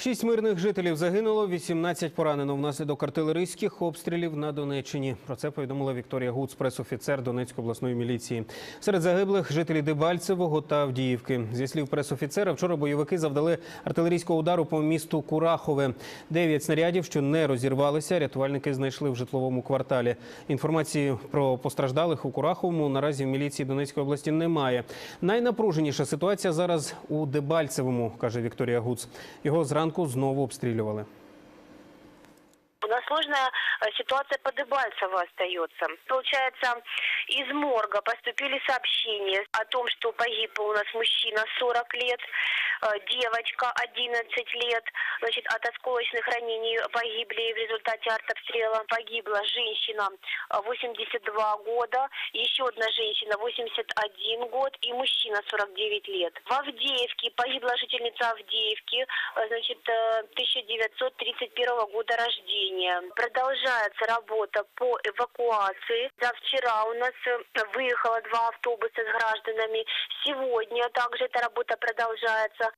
Шість мирних жителів загинуло, 18 поранено внаслідок артилерійських обстрілів на Донеччині. Про це повідомила Вікторія Гуц, пресофіцер Донецької обласної міліції. Серед загиблих жителі Дебальцевого та Авдіївки. Зі слів пресофіцера, вчора бойовики завдали артилерійського удару по місту Курахове. Дев'ять снарядів, що не розірвалися, рятувальники знайшли в житловому кварталі. Інформації про постраждалих у Кураховому наразі в міліції Донецької області немає. Найнапруженіша ситуація зараз у Дебальцевому, каже Вікторія Гуц. Його зранку знову обстрілювали. Сложная э, ситуация по Дебальцево остается. Получается, из морга поступили сообщения о том, что погиб у нас мужчина 40 лет, э, девочка 11 лет. Значит, от осколочных ранений погибли в результате артобстрела. Погибла женщина э, 82 года, еще одна женщина 81 год и мужчина 49 лет. В Авдеевке погибла жительница Авдеевки, э, значит, э, 1931 года рождения. Продолжается работа по эвакуации. За вчера у нас э, выехало два автобуса с гражданами. Сегодня также эта работа продолжается.